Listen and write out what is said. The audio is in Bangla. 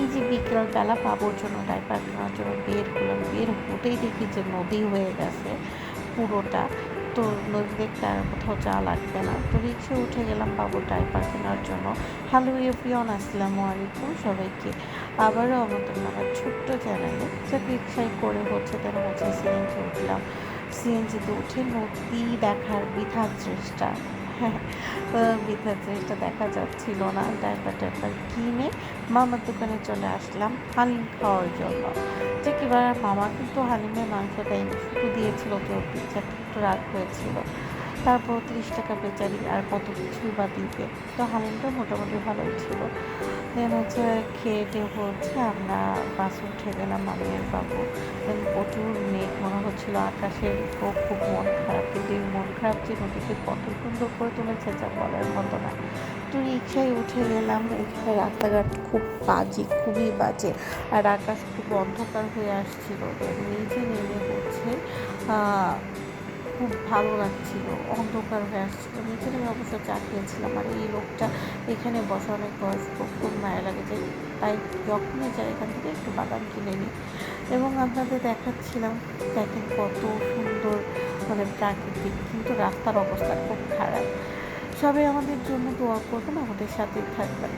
এই যে বিকেলবেলা বাবুর জন্য ডাইপার কেনার জন্য বের হলাম, বের হতেই দেখি যে নদী হয়ে গেছে পুরোটা। তো নদী দেখতে আর কোথাও যাওয়া লাগবে না। তো রিক্সে উঠে গেলাম বাবুর ডাইপার কেনার জন্য। হ্যালো এভরিওয়ান, আসসালামু আলাইকুম সবাইকে। আবারও আমাদের আমার ছোট্ট চ্যানেলে যে রিক্সায় করে হচ্ছে তার হচ্ছে সিএনজি উঠলাম। সিএনজিতে উঠে নদী দেখার বৃথা চেষ্টা। তো বৃথা চেষ্টা দেখা যাচ্ছিল না ডাইপার টাইপার কিনে মামার দোকানে চলে আসলাম হালিম খাওয়ার জন্য। যে কিবার মামা কিন্তু হালিমের মাংস দেয়নি শুধু দিয়েছিল কেউ পিৎজাটা একটু রাগ হয়েছিল। তারপর তিরিশ টাকা বেচারি আর কত কিছুই বা দিবে। তো হালিমটা মোটামুটি ভালোই ছিল। দেন হচ্ছে খেয়ে টেয়ে হচ্ছে আমরা বাসে উঠে গেলাম মামিয়ার বাবু। দেন প্রচুর মেঘ, মনে হচ্ছিল আকাশের খুব মন খারাপ, কিন্তু এই মন খারাপ যে নদীকে কত সুন্দর করে তুলেছে যা বলার মতো না। তো রিক্সায় উঠে গেলাম, এখানে রাস্তাঘাট খুব বাজে, খুবই বাজে, আর আকাশ খুব অন্ধকার হয়ে আসছিল। নিজে নেমে হচ্ছে খুব ভালো লাগছিল, অন্ধকার হয়ে আসছিল। নিচে নেমে অবশ্য চা খেয়েছিলাম আর এই লোকটা এখানে বসা অনেক বয়স্ক, খুব মায়া লাগে। যে তাই যখনই যাই এখান থেকে একটু বাদাম কিনে নিই এবং আপনাদের দেখাচ্ছিলাম, দেখেন কত সুন্দর মানে প্রাকৃতিক, কিন্তু রাস্তার অবস্থা খুব খারাপ। সবাই আমাদের জন্য দোয়া করবেন, আমাদের সাথেই থাকবেন।